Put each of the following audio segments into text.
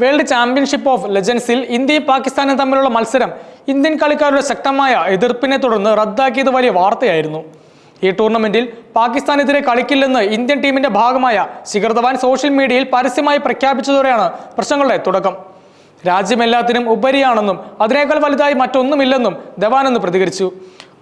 World championship of ലെജൻസിൽ ഇന്ത്യയും പാകിസ്ഥാനും തമ്മിലുള്ള മത്സരം ഇന്ത്യൻ കളിക്കാരുടെ ശക്തമായ എതിർപ്പിനെ തുടർന്ന് റദ്ദാക്കിയത് വലിയ വാർത്തയായിരുന്നു. ഈ ടൂർണമെന്റിൽ പാകിസ്ഥാനെതിരെ കളിക്കില്ലെന്ന് ഇന്ത്യൻ ടീമിന്റെ ഭാഗമായ ശിഖർ ധവാൻ സോഷ്യൽ മീഡിയയിൽ പരസ്യമായി പ്രഖ്യാപിച്ചതോടെയാണ് പ്രശ്നങ്ങളുടെ തുടക്കം. രാജ്യമെല്ലാത്തിനും ഉപരിയാണെന്നും അതിനേക്കാൾ വലുതായി മറ്റൊന്നുമില്ലെന്നും ധവാൻ എന്ന് പ്രതികരിച്ചു.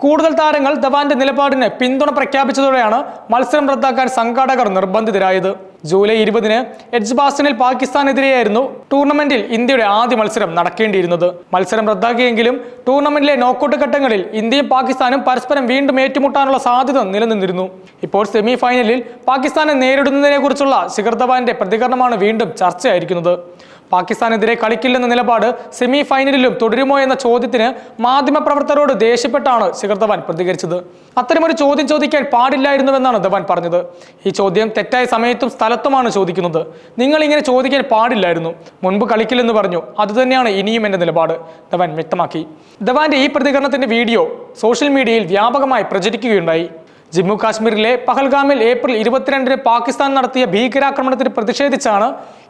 കൂടുതൽ താരങ്ങൾ ധവാന്റെ നിലപാടിന് പിന്തുണ പ്രഖ്യാപിച്ചതോടെയാണ് മത്സരം റദ്ദാക്കാൻ സംഘാടകർ നിർബന്ധിതരായത്. ജൂലൈ ഇരുപതിന് എഡ്ജ്ബാസ്റ്റനിൽ പാകിസ്ഥാനെതിരെയായിരുന്നു ടൂർണമെന്റിൽ ഇന്ത്യയുടെ ആദ്യ മത്സരം നടക്കേണ്ടിയിരുന്നത്. മത്സരം റദ്ദാക്കിയെങ്കിലും ടൂർണമെന്റിലെ നോക്കൌട്ട് ഘട്ടങ്ങളിൽ ഇന്ത്യയും പാകിസ്ഥാനും പരസ്പരം വീണ്ടും ഏറ്റുമുട്ടാനുള്ള സാധ്യത നിലനിന്നിരുന്നു. ഇപ്പോൾ സെമി ഫൈനലിൽ പാകിസ്ഥാനെ നേരിടുന്നതിനെക്കുറിച്ചുള്ള ശിഖർ ധവാന്റെ പ്രതികരണമാണ് വീണ്ടും ചർച്ചയായിരിക്കുന്നത്. പാകിസ്ഥാനെതിരെ കളിക്കില്ലെന്ന നിലപാട് സെമി ഫൈനലിലും തുടരുമോ എന്ന ചോദ്യത്തിന് മാധ്യമപ്രവർത്തകരോട് ദേഷ്യപ്പെട്ടാണ് ശിഖർ ധവാൻ പ്രതികരിച്ചത്. അത്തരമൊരു ചോദ്യം ചോദിക്കാൻ പാടില്ലായിരുന്നുവെന്നാണ് ധവാൻ പറഞ്ഞത്. ഈ ചോദ്യം തെറ്റായ സമയത്തും സ്ഥലത്തുമാണ് ചോദിക്കുന്നത്. നിങ്ങൾ ഇങ്ങനെ ചോദിക്കാൻ പാടില്ലായിരുന്നു. മുൻപ് കളിക്കില്ലെന്ന് പറഞ്ഞു. അതുതന്നെയാണ് ഇനിയും എന്റെ നിലപാട്. ധവാൻ വ്യക്തമാക്കി. ധവാന്റെ ഈ പ്രതികരണത്തിന്റെ വീഡിയോ സോഷ്യൽ മീഡിയയിൽ വ്യാപകമായി പ്രചരിക്കുകയുണ്ടായി. ജമ്മു കാശ്മീരിലെ പഹൽഗാമിൽ ഏപ്രിൽ ഇരുപത്തിരണ്ടിന് പാകിസ്ഥാൻ നടത്തിയ ഭീകരാക്രമണത്തിന് പ്രതിഷേധിച്ചാണ്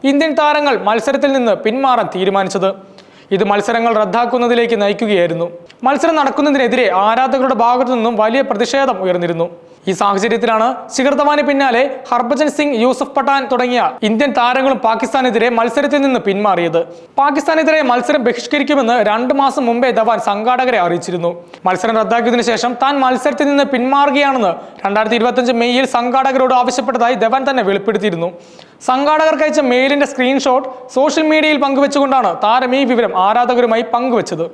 ഇന്ത്യൻ താരങ്ങൾ മത്സരത്തിൽ നിന്ന് പിന്മാറാൻ തീരുമാനിച്ചത്. ഇത് മത്സരങ്ങൾ റദ്ദാക്കുന്നതിലേക്ക് നയിക്കുകയായിരുന്നു. മത്സരം നടക്കുന്നതിനെതിരെ ആരാധകരുടെ ഭാഗത്തു നിന്നും വലിയ പ്രതിഷേധം ഉയർന്നിരുന്നു. ഈ സാഹചര്യത്തിലാണ് ശിഖർ ധവാന് പിന്നാലെ ഹർഭജൻ സിംഗ് യൂസഫ് പഠാൻ തുടങ്ങിയ ഇന്ത്യൻ താരങ്ങളും പാകിസ്ഥാനെതിരെ മത്സരത്തിൽ നിന്ന് പിന്മാറിയത്. പാകിസ്ഥാനെതിരെ മത്സരം ബഹിഷ്കരിക്കുമെന്ന് രണ്ട് മാസം മുമ്പേ ധവാൻ സംഘാടകരെ അറിയിച്ചിരുന്നു. മത്സരം റദ്ദാക്കിയതിനു ശേഷം താൻ മത്സരത്തിൽ നിന്ന് പിന്മാറുകയാണെന്ന് രണ്ടായിരത്തി ഇരുപത്തിയഞ്ച് മെയ്യിൽ സംഘാടകരോട് ആവശ്യപ്പെട്ടതായി ധവാൻ തന്നെ വെളിപ്പെടുത്തിയിരുന്നു. സംഘാടകർക്ക് അയച്ച മെയിലിന്റെ സ്ക്രീൻഷോട്ട് സോഷ്യൽ മീഡിയയിൽ പങ്കുവെച്ചുകൊണ്ടാണ് താരം ഈ വിവരം ആരാധകരുമായി പങ്കുവച്ചത്.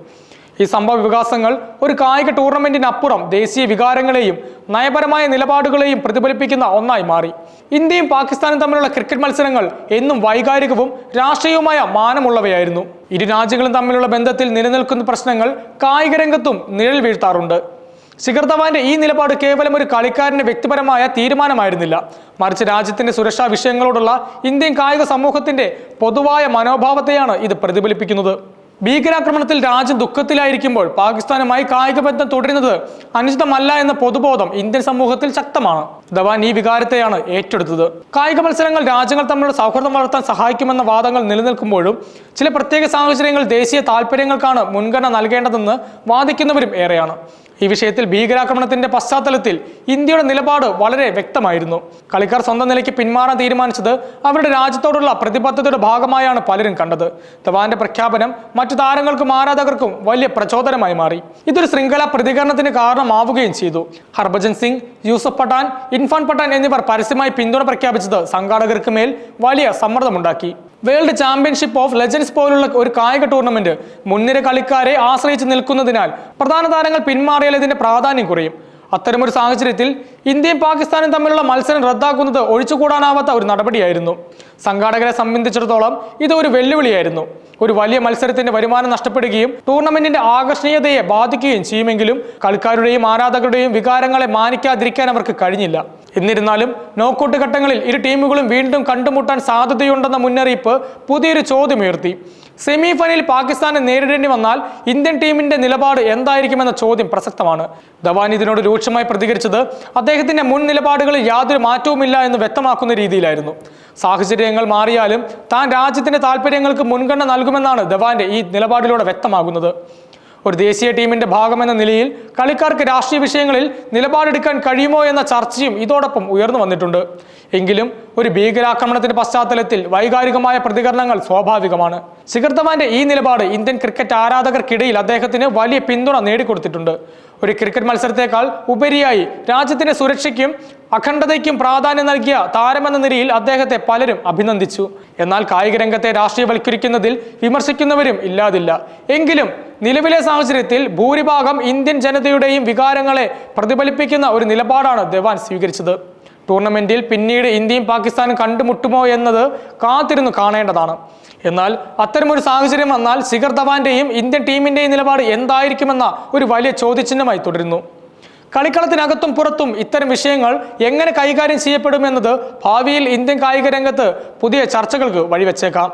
ഈ സംഭവ വികാസങ്ങൾ ഒരു കായിക ടൂർണമെന്റിനപ്പുറം ദേശീയ വികാരങ്ങളെയും നയപരമായ നിലപാടുകളെയും പ്രതിഫലിപ്പിക്കുന്ന ഒന്നായി മാറി. ഇന്ത്യയും പാകിസ്ഥാനും തമ്മിലുള്ള ക്രിക്കറ്റ് മത്സരങ്ങൾ എന്നും വൈകാരികവും രാഷ്ട്രീയവുമായ മാനമുള്ളവയായിരുന്നു. ഇരു രാജ്യങ്ങളും തമ്മിലുള്ള ബന്ധത്തിൽ നിലനിൽക്കുന്ന പ്രശ്നങ്ങൾ കായിക രംഗത്തും നിഴൽ വീഴ്ത്താറുണ്ട്. ശിഖർ ധവാന്റെ ഈ നിലപാട് കേവലം ഒരു കളിക്കാരന്റെ വ്യക്തിപരമായ തീരുമാനമായിരുന്നില്ല. മറിച്ച് രാജ്യത്തിന്റെ സുരക്ഷാ വിഷയങ്ങളോടുള്ള ഇന്ത്യൻ കായിക സമൂഹത്തിന്റെ പൊതുവായ മനോഭാവത്തെയാണ് ഇത് പ്രതിഫലിപ്പിക്കുന്നത്. ഭീകരാക്രമണത്തിൽ രാജ്യം ദുഃഖത്തിലായിരിക്കുമ്പോൾ പാകിസ്ഥാനുമായി കായിക ബന്ധം തുടരുന്നത് അനുചിതമല്ല എന്ന പൊതുബോധം ഇന്ത്യൻ സമൂഹത്തിൽ ശക്തമാണ്. ധവാൻ ഈ വികാരത്തെയാണ് ഏറ്റെടുത്തത്. കായിക മത്സരങ്ങൾ രാജ്യങ്ങൾ തമ്മിലുള്ള സൗഹൃദം വളർത്താൻ സഹായിക്കുമെന്ന വാദങ്ങൾ നിലനിൽക്കുമ്പോഴും ചില പ്രത്യേക സാഹചര്യങ്ങൾ ദേശീയ താൽപ്പര്യങ്ങൾക്കാണ് മുൻഗണന നൽകേണ്ടതെന്ന് വാദിക്കുന്നവരും ഏറെയാണ്. ഈ വിഷയത്തിൽ ഭീകരാക്രമണത്തിന്റെ പശ്ചാത്തലത്തിൽ ഇന്ത്യയുടെ നിലപാട് വളരെ വ്യക്തമായിരുന്നു. കളിക്കാർ സ്വന്തം നിലയ്ക്ക് പിന്മാറാൻ തീരുമാനിച്ചത് അവരുടെ രാജ്യത്തോടുള്ള പ്രതിബദ്ധതയുടെ ഭാഗമായാണ് പലരും കണ്ടത്. ധവാന്റെ പ്രഖ്യാപനം മറ്റു താരങ്ങൾക്കും ആരാധകർക്കും വലിയ പ്രചോദനമായി മാറി. ഇതൊരു ശൃംഖല പ്രതികരണത്തിന് കാരണമാവുകയും ചെയ്തു. ഹർഭജൻ സിംഗ് യൂസഫ് പഠാൻ ഇൻഫാൻ പഠാൻ എന്നിവർ പരസ്യമായി പിന്തുണ പ്രഖ്യാപിച്ചത് സംഘാടകർക്ക് മേൽ വലിയ സമ്മർദ്ദമുണ്ടാക്കി. വേൾഡ് ചാമ്പ്യൻഷിപ്പ് ഓഫ് ലെജൻസ് പോലുള്ള ഒരു കായിക ടൂർണമെന്റ് മുൻനിര കളിക്കാരെ ആശ്രയിച്ച് നിൽക്കുന്നതിനാൽ പ്രധാന താരങ്ങൾ പിന്മാറിയാൽ ഇതിന്റെ പ്രാധാന്യം കുറയും. അത്തരമൊരു സാഹചര്യത്തിൽ ഇന്ത്യയും പാകിസ്ഥാനും തമ്മിലുള്ള മത്സരം റദ്ദാക്കുന്നത് ഒഴിച്ചുകൂടാനാവാത്ത ഒരു നടപടിയായിരുന്നു. സംഘാടകരെ സംബന്ധിച്ചിടത്തോളം ഇത് ഒരു വെല്ലുവിളിയായിരുന്നു. ഒരു വലിയ മത്സരത്തിന്റെ വരുമാനം നഷ്ടപ്പെടുകയും ടൂർണമെന്റിന്റെ ആകർഷണീയതയെ ബാധിക്കുകയും ചെയ്യുമെങ്കിലും കളിക്കാരുടെയും ആരാധകരുടെയും വികാരങ്ങളെ മാനിക്കാതിരിക്കാൻ അവർക്ക് കഴിഞ്ഞില്ല. എന്നിരുന്നാലും നോക്കൌട്ട് ഘട്ടങ്ങളിൽ ഇരു ടീമുകളും വീണ്ടും കണ്ടുമുട്ടാൻ സാധ്യതയുണ്ടെന്ന മുന്നറിയിപ്പ് പുതിയൊരു ചോദ്യമുയർത്തി. സെമി ഫൈനലിൽ പാകിസ്ഥാനെ നേരിടേണ്ടി വന്നാൽ ഇന്ത്യൻ ടീമിന്റെ നിലപാട് എന്തായിരിക്കുമെന്ന ചോദ്യം പ്രസക്തമാണ്. ധവാൻ ഇതിനോട് രൂക്ഷമായി പ്രതികരിച്ചത് അദ്ദേഹത്തിന്റെ മുൻ നിലപാടുകളിൽ യാതൊരു മാറ്റവുമില്ല എന്ന് വ്യക്തമാക്കുന്ന രീതിയിലായിരുന്നു. സാഹചര്യങ്ങൾ മാറിയാലും താൻ രാജ്യത്തിന്റെ താല്പര്യങ്ങൾക്ക് മുൻഗണന നൽകുമെന്നാണ് ധവാന്റെ ഈ നിലപാടിലൂടെ വ്യക്തമാകുന്നത്. ഒരു ദേശീയ ടീമിന്റെ ഭാഗമെന്ന നിലയിൽ കളിക്കാർക്ക് രാഷ്ട്രീയ വിഷയങ്ങളിൽ നിലപാടെടുക്കാൻ കഴിയുമോ എന്ന ചർച്ചയും ഇതോടൊപ്പം ഉയർന്നു വന്നിട്ടുണ്ട്. എങ്കിലും ഒരു ഭീകരാക്രമണത്തിന്റെ പശ്ചാത്തലത്തിൽ വൈകാരികമായ പ്രതികരണങ്ങൾ സ്വാഭാവികമാണ്. ശിഖർ ഈ നിലപാട് ഇന്ത്യൻ ക്രിക്കറ്റ് ആരാധകർക്കിടയിൽ അദ്ദേഹത്തിന് വലിയ പിന്തുണ നേടിക്കൊടുത്തിട്ടുണ്ട്. ഒരു ക്രിക്കറ്റ് മത്സരത്തെക്കാൾ ഉപരിയായി രാജ്യത്തിന്റെ സുരക്ഷയ്ക്കും അഖണ്ഡതയ്ക്കും പ്രാധാന്യം നൽകിയ താരമെന്ന നിലയിൽ അദ്ദേഹത്തെ പലരും അഭിനന്ദിച്ചു. എന്നാൽ കായിക രംഗത്തെ രാഷ്ട്രീയവൽക്കരിക്കുന്നതിൽ വിമർശിക്കുന്നവരും ഇല്ലാതില്ല. എങ്കിലും നിലവിലെ സാഹചര്യത്തിൽ ഭൂരിഭാഗം ഇന്ത്യൻ ജനതയുടെയും വികാരങ്ങളെ പ്രതിഫലിപ്പിക്കുന്ന ഒരു നിലപാടാണ് ധവാൻ സ്വീകരിച്ചത്. ടൂർണമെന്റിൽ പിന്നീട് ഇന്ത്യയും പാകിസ്ഥാനും കണ്ടുമുട്ടുമോ എന്നത് കാത്തിരുന്നു കാണേണ്ടതാണ്. എന്നാൽ അത്തരമൊരു സാഹചര്യം വന്നാൽ ശിഖർ ധവാന്റെയും ഇന്ത്യൻ ടീമിന്റെയും നിലപാട് എന്തായിരിക്കുമെന്ന ഒരു വലിയ ചോദ്യചിഹ്നമായി തുടരുന്നു. കളിക്കളത്തിനകത്തും പുറത്തും ഇത്തരം വിഷയങ്ങൾ എങ്ങനെ കൈകാര്യം ചെയ്യപ്പെടുമെന്നത് ഭാവിയിൽ ഇന്ത്യൻ കായിക രംഗത്ത് പുതിയ ചർച്ചകൾക്ക് വഴിവെച്ചേക്കാം.